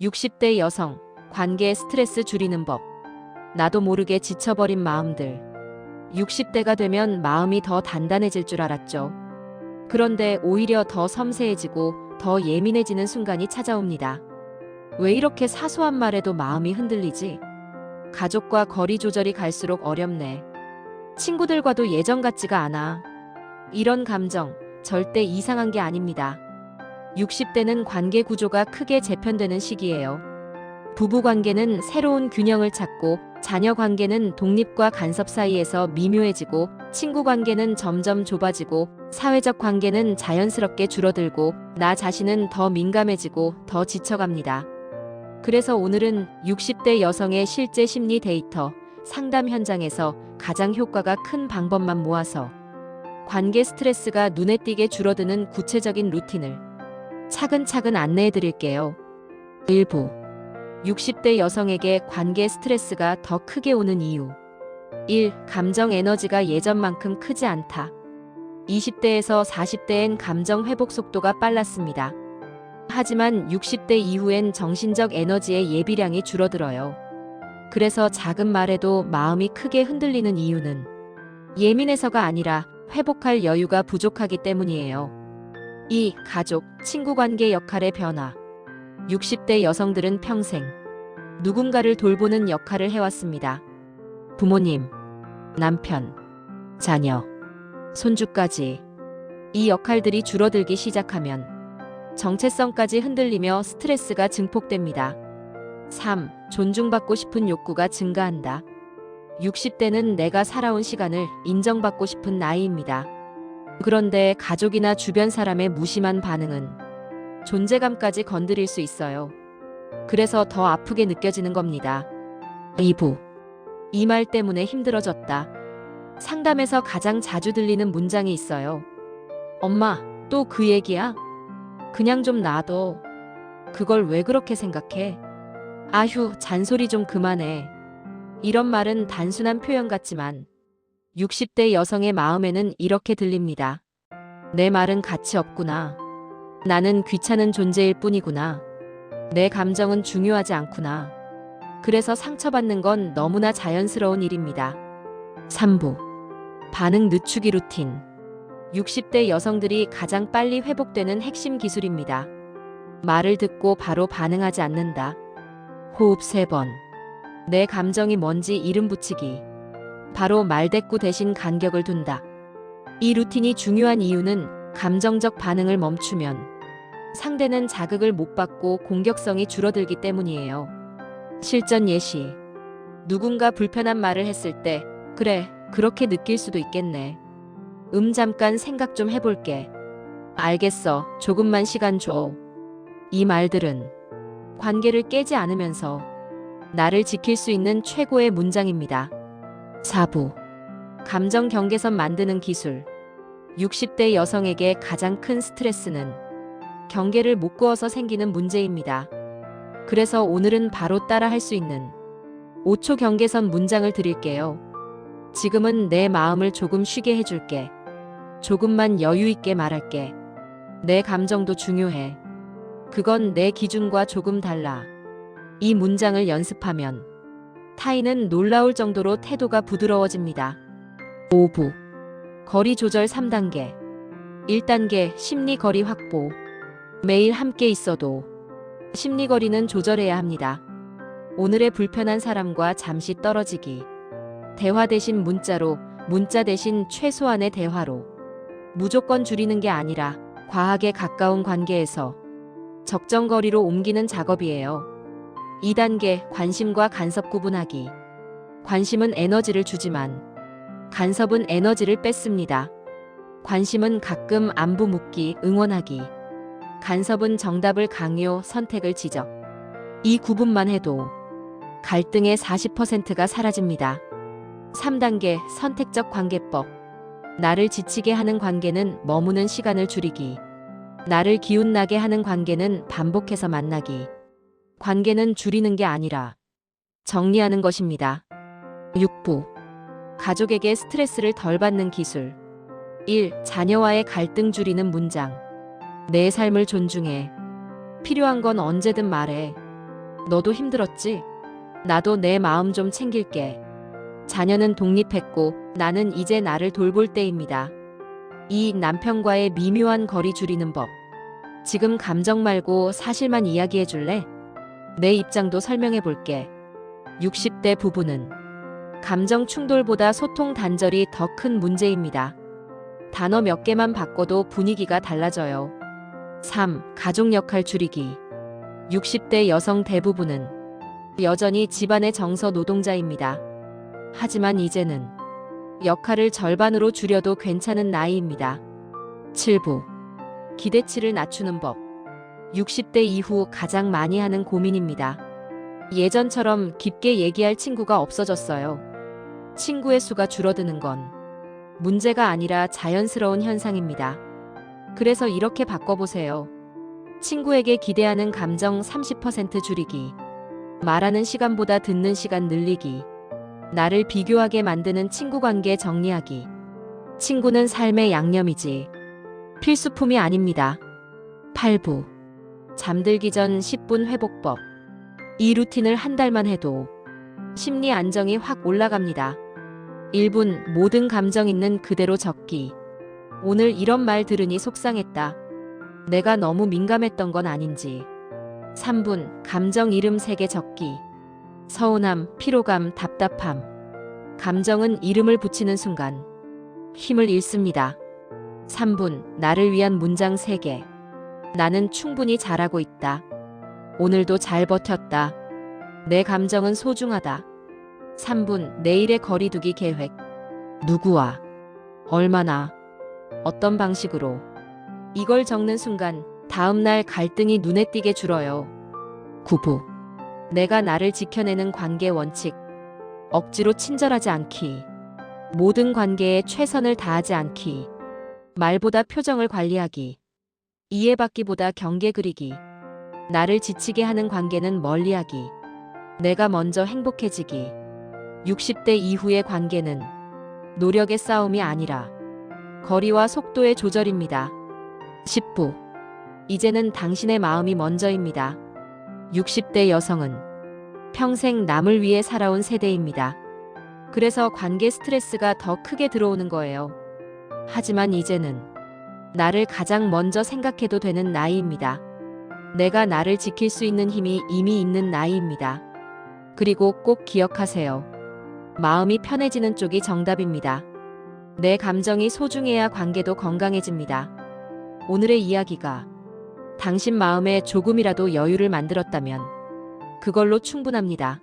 60대 여성, 관계 스트레스 줄이는 법. 나도 모르게 지쳐버린 마음들. 60대가 되면 마음이 더 단단해질 줄 알았죠. 그런데 오히려 더 섬세해지고 더 예민해지는 순간이 찾아옵니다. 왜 이렇게 사소한 말에도 마음이 흔들리지? 가족과 거리 조절이 갈수록 어렵네. 친구들과도 예전 같지가 않아. 이런 감정 절대 이상한 게 아닙니다. 60대는 관계 구조가 크게 재편되는 시기예요. 부부 관계는 새로운 균형을 찾고 자녀 관계는 독립과 간섭 사이에서 미묘해지고 친구 관계는 점점 좁아지고 사회적 관계는 자연스럽게 줄어들고 나 자신은 더 민감해지고 더 지쳐갑니다. 그래서 오늘은 60대 여성의 실제 심리 데이터 상담 현장에서 가장 효과가 큰 방법만 모아서 관계 스트레스가 눈에 띄게 줄어드는 구체적인 루틴을 차근차근 안내해 드릴게요. 일부 60대 여성에게 관계 스트레스가 더 크게 오는 이유 1. 감정 에너지가 예전만큼 크지 않다. 20대에서 40대엔 감정 회복 속도가 빨랐습니다. 하지만 60대 이후엔 정신적 에너지의 예비량이 줄어들어요. 그래서 작은 말에도 마음이 크게 흔들리는 이유는 예민해서가 아니라 회복할 여유가 부족하기 때문이에요. 2. 가족, 친구 관계 역할의 변화. 60대 여성들은 평생 누군가를 돌보는 역할을 해왔습니다. 부모님, 남편, 자녀, 손주까지. 이 역할들이 줄어들기 시작하면 정체성까지 흔들리며 스트레스가 증폭됩니다. 3. 존중받고 싶은 욕구가 증가한다. 60대는 내가 살아온 시간을 인정받고 싶은 나이입니다. 그런데 가족이나 주변 사람의 무심한 반응은 존재감까지 건드릴 수 있어요. 그래서 더 아프게 느껴지는 겁니다. 2부. 이 말 때문에 힘들어졌다. 상담에서 가장 자주 들리는 문장이 있어요. 엄마, 또 그 얘기야? 그냥 좀 놔둬. 그걸 왜 그렇게 생각해? 아휴, 잔소리 좀 그만해. 이런 말은 단순한 표현 같지만 60대 여성의 마음에는 이렇게 들립니다. 내 말은 가치 없구나. 나는 귀찮은 존재일 뿐이구나. 내 감정은 중요하지 않구나. 그래서 상처받는 건 너무나 자연스러운 일입니다. 3부. 반응 늦추기 루틴. 60대 여성들이 가장 빨리 회복되는 핵심 기술입니다. 말을 듣고 바로 반응하지 않는다. 호흡 3번. 내 감정이 뭔지 이름 붙이기. 바로 말대꾸 대신 간격을 둔다. 이 루틴이 중요한 이유는 감정적 반응을 멈추면 상대는 자극을 못 받고 공격성이 줄어들기 때문이에요. 실전 예시. 누군가 불편한 말을 했을 때, 그래, 그렇게 느낄 수도 있겠네. 음, 잠깐 생각 좀 해볼게. 알겠어, 조금만 시간 줘. 이 말들은 관계를 깨지 않으면서 나를 지킬 수 있는 최고의 문장입니다. 4부. 감정 경계선 만드는 기술. 60대 여성에게 가장 큰 스트레스는 경계를 못 그어서 생기는 문제입니다. 그래서 오늘은 바로 따라 할 수 있는 5초 경계선 문장을 드릴게요. 지금은 내 마음을 조금 쉬게 해줄게. 조금만 여유 있게 말할게. 내 감정도 중요해. 그건 내 기준과 조금 달라. 이 문장을 연습하면 타인은 놀라울 정도로 태도가 부드러워집니다. 5부. 거리 조절 3단계. 1단계 심리 거리 확보. 매일 함께 있어도 심리 거리는 조절해야 합니다. 오늘의 불편한 사람과 잠시 떨어지기. 대화 대신 문자로, 문자 대신 최소한의 대화로. 무조건 줄이는 게 아니라 과하게 가까운 관계에서 적정 거리로 옮기는 작업이에요. 2단계 관심과 간섭 구분하기. 관심은 에너지를 주지만 간섭은 에너지를 뺐습니다. 관심은 가끔 안부 묻기, 응원하기. 간섭은 정답을 강요, 선택을 지적. 이 구분만 해도 갈등의 40%가 사라집니다. 3단계 선택적 관계법. 나를 지치게 하는 관계는 머무는 시간을 줄이기. 나를 기운나게 하는 관계는 반복해서 만나기. 관계는 줄이는 게 아니라 정리하는 것입니다. 6부. 가족에게 스트레스를 덜 받는 기술. 1. 자녀와의 갈등 줄이는 문장. 내 삶을 존중해. 필요한 건 언제든 말해. 너도 힘들었지? 나도 내 마음 좀 챙길게. 자녀는 독립했고 나는 이제 나를 돌볼 때입니다. 이 남편과의 미묘한 거리 줄이는 법. 지금 감정 말고 사실만 이야기해 줄래? 내 입장도 설명해 볼게. 60대 부부는 감정 충돌보다 소통 단절이 더 큰 문제입니다. 단어 몇 개만 바꿔도 분위기가 달라져요. 3. 가족 역할 줄이기. 60대 여성 대부분은 여전히 집안의 정서 노동자입니다. 하지만 이제는 역할을 절반으로 줄여도 괜찮은 나이입니다. 7부. 기대치를 낮추는 법. 60대 이후 가장 많이 하는 고민입니다. 예전처럼 깊게 얘기할 친구가 없어졌어요. 친구의 수가 줄어드는 건 문제가 아니라 자연스러운 현상입니다. 그래서 이렇게 바꿔보세요. 친구에게 기대하는 감정 30% 줄이기. 말하는 시간보다 듣는 시간 늘리기. 나를 비교하게 만드는 친구 관계 정리하기. 친구는 삶의 양념이지. 필수품이 아닙니다. 8부. 잠들기 전 10분 회복법. 이 루틴을 한 달만 해도 심리 안정이 확 올라갑니다. 1분 모든 감정 있는 그대로 적기. 오늘 이런 말 들으니 속상했다. 내가 너무 민감했던 건 아닌지. 3분 감정 이름 3개 적기. 서운함, 피로감, 답답함. 감정은 이름을 붙이는 순간 힘을 잃습니다. 3분 나를 위한 문장 3개. 나는 충분히 잘하고 있다. 오늘도 잘 버텼다. 내 감정은 소중하다. 3분 내일의 거리두기 계획. 누구와 얼마나 어떤 방식으로 이걸 적는 순간 다음날 갈등이 눈에 띄게 줄어요. 9부 내가 나를 지켜내는 관계 원칙. 억지로 친절하지 않기. 모든 관계에 최선을 다하지 않기. 말보다 표정을 관리하기. 이해받기보다 경계 그리기. 나를 지치게 하는 관계는 멀리하기. 내가 먼저 행복해지기. 60대 이후의 관계는 노력의 싸움이 아니라 거리와 속도의 조절입니다. 10부. 이제는 당신의 마음이 먼저입니다. 60대 여성은 평생 남을 위해 살아온 세대입니다. 그래서 관계 스트레스가 더 크게 들어오는 거예요. 하지만 이제는 나를 가장 먼저 생각해도 되는 나이입니다. 내가 나를 지킬 수 있는 힘이 이미 있는 나이입니다. 그리고 꼭 기억하세요. 마음이 편해지는 쪽이 정답입니다. 내 감정이 소중해야 관계도 건강해집니다. 오늘의 이야기가 당신 마음에 조금이라도 여유를 만들었다면 그걸로 충분합니다.